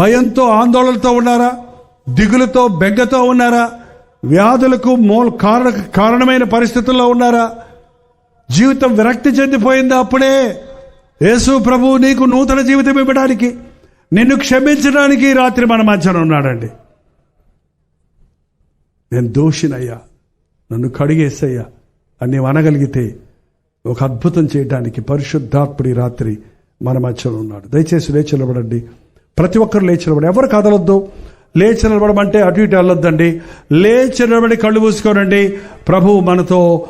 భయంతో ఆందోళనతో ఉన్నారా? దిగులతో బెగ్గతో ఉన్నారా? వ్యాధులకు మూల కారణ కారణమైన పరిస్థితుల్లో ఉన్నారా? జీవితం విరక్తి చెందిపోయింది అప్పుడే? యేసు ప్రభు నీకు నూతన జీవితం ఇవ్వడానికి నిన్ను క్షమించడానికి రాత్రి మన మధ్యన ఉన్నాడండి. నేను దోషినయ్యా. నన్ను కడిగేసయ్యా. అని నీవు అనగలిగితే ఒక అద్భుతం చేయడానికి పరిశుద్ధాత్ముడి రాత్రి మన మధ్యలో ఉన్నాడు. దయచేసి లేచి నిలబడండి. ప్రతి ఒక్కరు లేచి నిలబడి ఎవరు కదలొద్దు? లేచి నిలబడమంటే అటు ఇటు వెళ్ళొద్దండి. లేచి నిలబడి కళ్ళు మూసుకోనండి. ప్రభు మనతో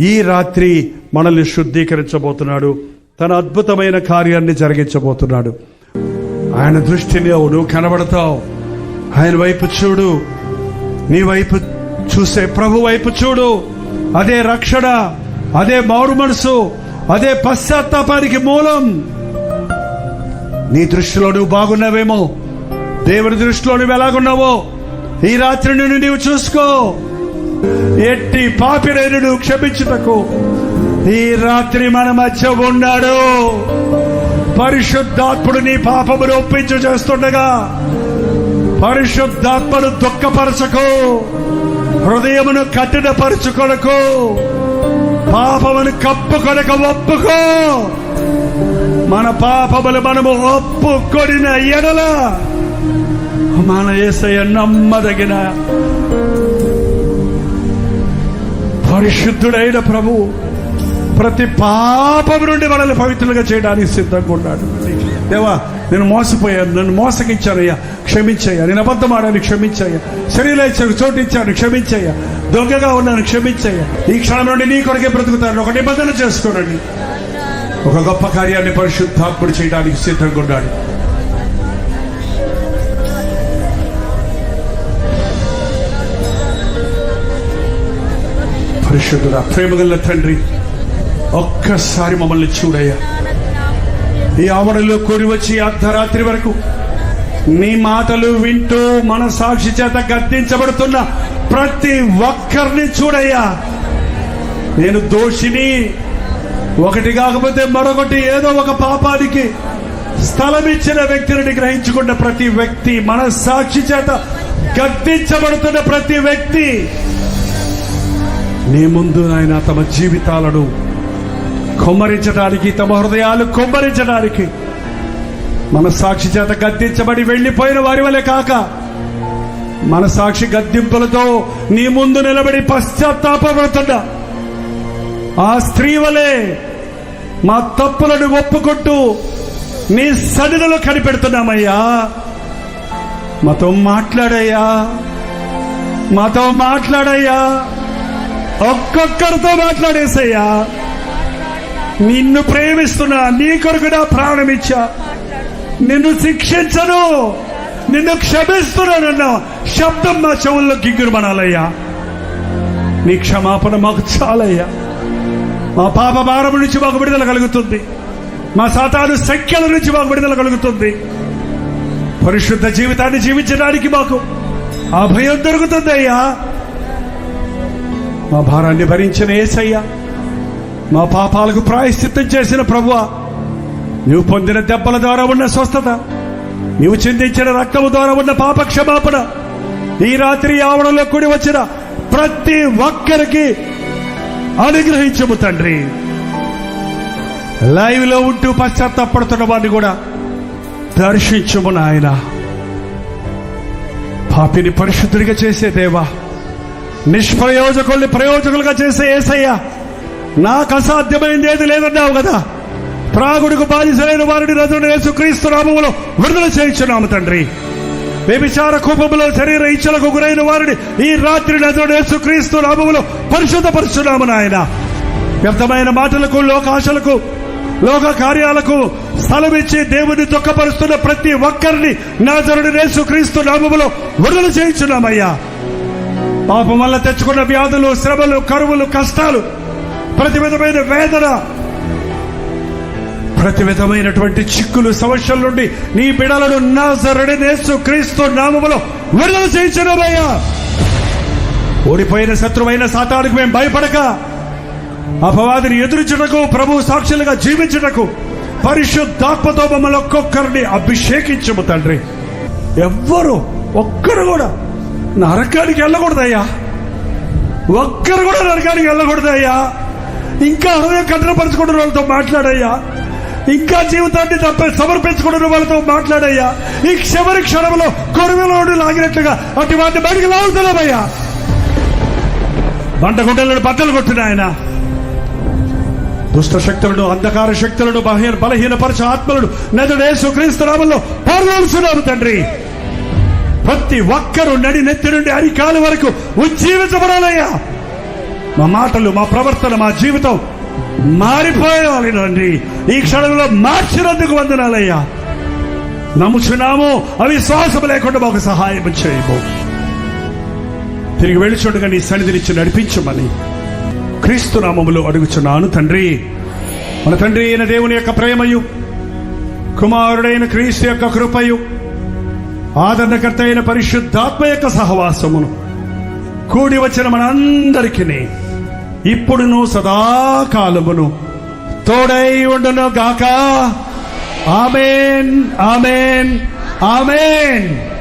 ఈ రాత్రి మనల్ని శుద్ధీకరించబోతున్నాడు. తన అద్భుతమైన కార్యాన్ని జరిగించబోతున్నాడు. ఆయన దృష్టిని నువ్వు కనబడతావు. ఆయన వైపు చూడు. నీ వైపు చూసే ప్రభు వైపు చూడు. అదే రక్షణ అదే మారు మనసు అదే పశ్చాత్తాపానికి మూలం. నీ దృష్టిలో నువ్వు బాగున్నావేమో? దేవుని దృష్టిలో నువ్వు ఎలాగున్నావో? ఈ రాత్రి నుండి నీవు చూసుకో. ఎట్టి పాపిడైన నువ్వు క్షమించుటకు ఈ రాత్రి మన మధ్య ఉన్నాడు. పరిశుద్ధాత్ముడు నీ పాపమును ఒప్పించు చేస్తుండగా పరిశుద్ధాత్మను దుఃఖపరచకు. హృదయమును కఠినపరచుకొనకు. పాపమును కప్పుకొనక ఒప్పుకో. మన పాపములు మనము ఒప్పుకొనిన ఎడల మన ఏసయ నమ్మదగిన పరిశుద్ధుడైన ప్రభు ప్రతి పాపము నుండి మనల్ని పవిత్రులుగా చేయడానికి సిద్ధంగా ఉన్నాడు. దేవా నేను మోసపోయాను నన్ను మోసగించానయ్యా క్షమించయ్యా నేను అబద్ధమాడాను క్షమించయ్యా శరీరాలు ఇచ్చాను చోటు ఇచ్చాను క్షమించయ్యా దొంగగా ఉన్నాను క్షమించయ్యా ఈ క్షణం నుండి నీ కొరకే బ్రతుకుతాను ఒక నిబంధన చేసుకోనండి ఒక గొప్ప కార్యాన్ని పరిశుద్ధాత్ముడు చేయడానికి సిద్ధంగా ఉన్నాడు. పరిశుద్ధుడ ప్రేమగల తండ్రి ఒక్కసారి మమ్మల్ని చూడయ్యా. ఈ ఆవరణలో కూడి వచ్చి అర్ధరాత్రి వరకు నీ మాటలు వింటూ మన సాక్షి చేత గద్దించబడుతున్న ప్రతి ఒక్కరిని చూడయ్యా. నేను దోషిని ఒకటి కాకపోతే మరొకటి ఏదో ఒక పాపానికి స్థలం ఇచ్చిన వ్యక్తిని గ్రహించుకున్న ప్రతి వ్యక్తి మన సాక్షి చేత గద్దించబడుతున్న ప్రతి వ్యక్తి నీ ముందు ఆయన తమ జీవితాలను కొమ్మరించడానికి తమ హృదయాలు కొమ్మరించడానికి మన సాక్షి చేత గద్దించబడి వెళ్ళిపోయిన వారి వలె కాక మన సాక్షి గద్దింపులతో నీ ముందు నిలబడి పశ్చాత్తాపడుతున్నా ఆ స్త్రీ వలె మా తప్పులను ఒప్పుకుంటూ నీ సడిలలో కనిపెడుతున్నామయ్యా. మాతో మాట్లాడయ్యా. మాతో మాట్లాడయ్యా. ఒక్కొక్కరితో మాట్లాడేసయ్యా. నిన్ను ప్రేమిస్తున్నా నీ కొరకు నా ప్రాణం ఇచ్చా. నిన్ను శిక్షించను నిన్ను క్షమిస్తున్నానన్న శబ్దం మా చెవుల్లో గిగ్గురు మనాలయ్యా నీ క్షమాపణ మాకు చాలయ్యా. మా పాప భారము నుంచి మాకు విడుదల కలుగుతుంది. మా సాతాను సంఖ్యల నుంచి మాకు విడుదల కలుగుతుంది. పరిశుద్ధ జీవితాన్ని జీవించడానికి మాకు ఆ భయం దొరుకుతుందయ్యా మా భారాన్ని భరించిన ఏసయ్యా మా పాపాలకు ప్రాయశ్చిత్తం చేసిన ప్రభువ నీవు పొందిన దెబ్బల ద్వారా ఉన్న స్వస్థత నీవు చిందించిన రక్తము ద్వారా ఉన్న పాప క్షమాపణ ఈ రాత్రి ఆవరణలో కూడి వచ్చిన ప్రతి ఒక్కరికి అనుగ్రహించము తండ్రి. లైవ్లో ఉంటూ పశ్చాత్తాపడుతున్న వారిని కూడా దర్శించము నాయన. పాపిని పరిశుద్ధుడిగా చేసే దేవా నిష్ప్రయోజకుల్ని ప్రయోజకులుగా చేసే ఏసయ్యా నాకు అసాధ్యమైంది ఏది లేదన్నావు కదా. ప్రాగుడికి బాధిసలైన వారిని రజుని యేసుక్రీస్తు నామములో విడుదల చేయించున్నాము తండ్రి. వ్యభిచార కూపములో శరీర ఇచ్చలకు గురైన వారిని ఈ రాత్రి నజరుడు యేసుక్రీస్తు నామములో పరిశుద్ధపరుచున్నాము నాయన. వ్యర్థమైన మాటలకు లోకాశలకు లోక కార్యాలకు స్థలమిచ్చి దేవుని దుఃఖపరుస్తున్న ప్రతి ఒక్కరిని నాజరుడు యేసుక్రీస్తు నామములో విడుదల చేయించున్నామయ్యా. పాపం వల్ల తెచ్చుకున్న వ్యాధులు శ్రమలు కరువులు కష్టాలు ప్రతి విధమైన వేదన ప్రతి విధమైనటువంటి చిక్కులు సమస్యల నుండి నీ బిడలను నాజరుడి నేస్తూ క్రీస్తు నామములో విడుదల చేయించడమయ్యా ఓడిపోయిన శత్రువైన సాతానికి మేము భయపడక. అపవాదిని ఎదురుచుటకు ప్రభు సాక్షులుగా జీవించుటకు పరిశుద్ధాత్మతో మమ్మల్ని ఒక్కొక్కరిని అభిషేకించము తండ్రి. ఎవ్వరు ఒక్కరు కూడా నరకానికి వెళ్ళకూడదయ్యా. ఒక్కరు కూడా నరకానికి వెళ్ళకూడదయ్యా. ఇంకా హృదయం కఠినపరచుకుంటున్న వాళ్ళతో మాట్లాడయ్యా. ఇంకా జీవితాన్ని తప్ప సమర్పించుకున్న వాళ్ళతో మాట్లాడయ్యా. ఈ క్షమరి క్షణంలో కొరవలోడు లాగినట్లుగా అటు వాటిని బయటికి లాగుతున్నామయ్యా బండగుండలను బద్దలు కొట్టిన ఆయన. దుష్ట శక్తులను అంధకార శక్తులను బలహీన బలహీనపరచ ఆత్మలను నదుడే సుక్రీస్తు నామంలో పాల్గొలుస్తున్నాము తండ్రి. ప్రతి ఒక్కరు నడి నెత్తి నుండి అరికాలు వరకు ఉజ్జీవించబడాలయ్యా. మా మాటలు మా ప్రవర్తన మా జీవితం మారిపోయాలి తండ్రి ఈ క్షణంలో మార్చినందుకు వందనాలయ్యా. నమ్ముచున్నాము అవిశ్వాసం లేకుండా మాకు సహాయం చేయము. తిరిగి వెళ్ళిచుండగా నీ సన్నిధినిచ్చి నడిపించమని క్రీస్తు నామములో అడుగుచున్నాను తండ్రి. మన తండ్రి అయిన దేవుని యొక్క ప్రేమయు కుమారుడైన క్రీస్తు యొక్క కృపయు ఆదరణకర్త అయిన పరిశుద్ధాత్మ యొక్క సహవాసమును కూడి వచ్చిన మనందరికీ ఇప్పుడును సదాకాలమును తోడై ఉండును గాక ఆమెన్ ఆమెన్ ఆమెన్.